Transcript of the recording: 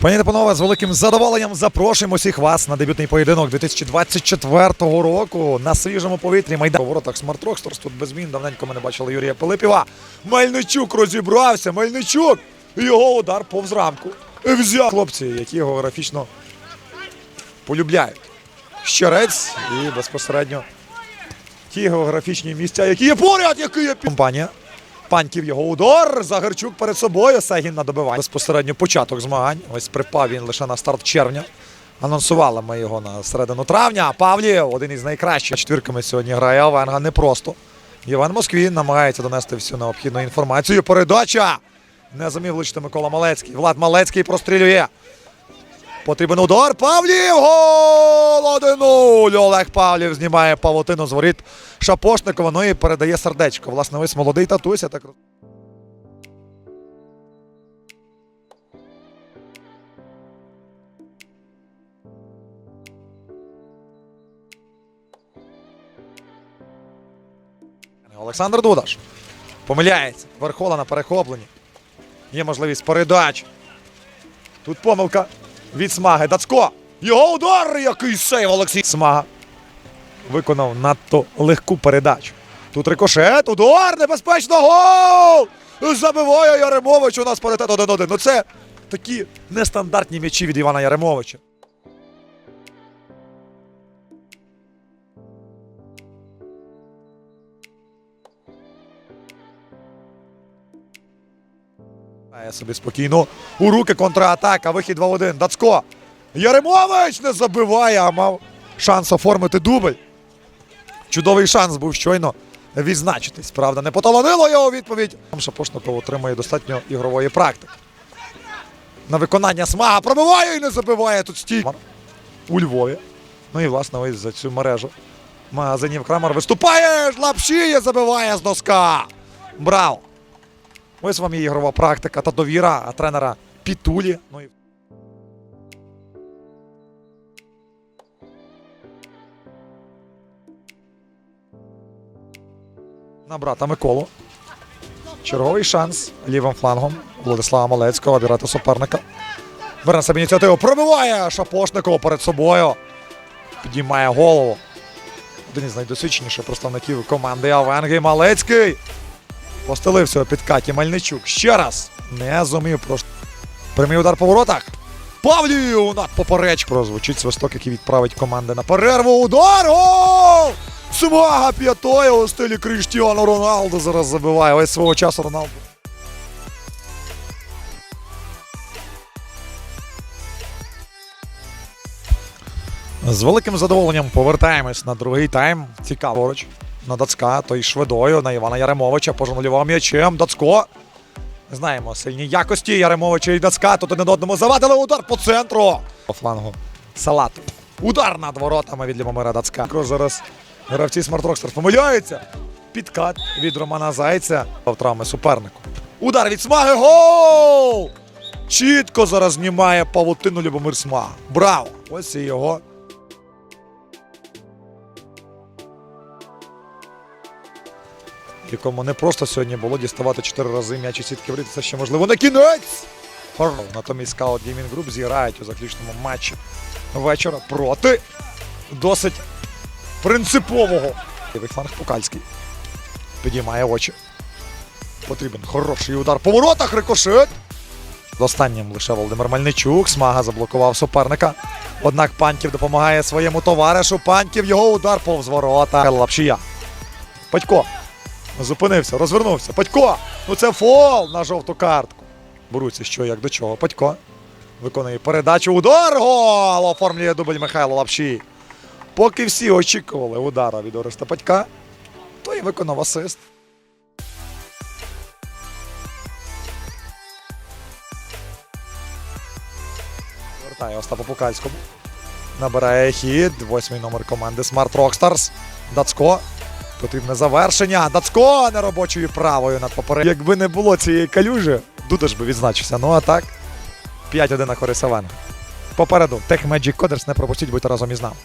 Пані та панове, з великим задоволенням запрошуємо всіх вас на дебютний поєдинок 2024 року на свіжому повітрі. Майдан воротах Смарт Роксторс. Тут без змін. Давненько ми не бачили Юрія Пилипіва. Мельничук розібрався. Мельничук. Його удар повз рамку. Взяв хлопці, які його графічно полюбляють. Щерець і безпосередньо ті географічні місця, які є поряд, які є компанія. Паньків його удар. Загарчук перед собою. Сегін на добивання. Безпосередньо початок змагань. Ось припав він лише на старт червня. Анонсували ми його на середину травня. А Павлів один із найкращих четвірками сьогодні грає Авенга непросто. Іван Москвін намагається донести всю необхідну інформацію. Передача! Не зумів влучити Микола Малецький. Влад Малецький прострілює. Потрібен удар. Павлів! Гол! 1-0! Олег Павлів знімає павутину з воріт Шапошникова. Ну і передає сердечко. Власне, ось молодий татусь. я Так... Олександр Дудаш. Помиляється. Верхола на перехопленні. Є можливість передач. Тут помилка від Смаги. Дацько. Його удар! Який сейв Олексій Смага. Виконав надто легку передачу. Тут рикошет, удар, небезпечно, гол! Забиває Яремович. У нас паритет 1-1. Ну це такі нестандартні м'ячі від Івана Яремовича. Собі спокійно. У руки контратака. Вихід 2-1. Дацько. Яремович не забиває, а мав шанс оформити дубль. Чудовий шанс був щойно відзначитись. Правда, не поталанило його відповідь. Шапошников отримує достатньо ігрової практики. На виконання смага пробиває і не забиває тут стій. У Львові. Ну і власне ось за цю мережу. Магазинів Крамер виступає, лапшіє, забиває з доска. Браво! Ось вам і ігрова практика та довіра тренера Пітулі. Ну і на брата Миколу. Черговий шанс лівим флангом Владислава Малецького обірати суперника. Бере на ініціативу. Пробиває Шапошников перед собою. Підіймає голову. Один із найдосвідченіших представників команди Авенги Малецький. Постелився у підкаті Мельничук. Ще раз. Не зумів просто. Прямий удар по воротах. Павлів над попереч. Прозвучить свисток, який відправить команди на перерву. Удар! Гол! Смага п'ятою у стилі Кріштіану Роналду зараз забиває. Ось свого часу Роналду. З великим задоволенням повертаємось на другий тайм. Цікаво. На Дацька, той швидою на Івана Яремовича пожонглював м'ячем. Дацько. Знаємо сильні якості Яремовича і Дацька. Тут один одному завадили удар по центру. По флангу Салату. Удар над воротами від Любомира Дацька. Також зараз гравці Смарт Рокстер помиляються. Підкат від Романа Зайця. Травми супернику. Удар від Смаги. Гол! Чітко зараз знімає павутину Любомир Смага. Браво! Ось і його якому не просто сьогодні було діставати чотири рази м'яч і сітки воріт. Це ще можливо не кінець. Натомість скаут Gaming Group зіграють у заключному матчі вечора проти досить принципового. Лівий фланг Пукальський. Підіймає очі. Потрібен хороший удар по воротах. Рикошет. Останнім лише Володимир Мельничук. Смага заблокував суперника. Однак Паньків допомагає своєму товаришу. Паньків його удар повз ворота. Лапшія. Батько. Зупинився, розвернувся. Батько! Ну це фол на жовту картку. Боруться, що як до чого. Батько. Виконує передачу. Удар! Гол! Оформлює дубль Михайло Лапшій. Поки всі очікували удара від Ореста Батька, то і виконав асист. Вертає Остапа Пукальському. Набирає хід. Восьмий номер команди Smart Rockstars. Дацько. Потрібне завершення. Дацько неробочою правою над попередньою. Якби не було цієї калюжі, Дудаш би відзначився. Ну а так. 5-1 на користь. Попереду Tech Magic Coders не пропустіть, будьте разом із нами.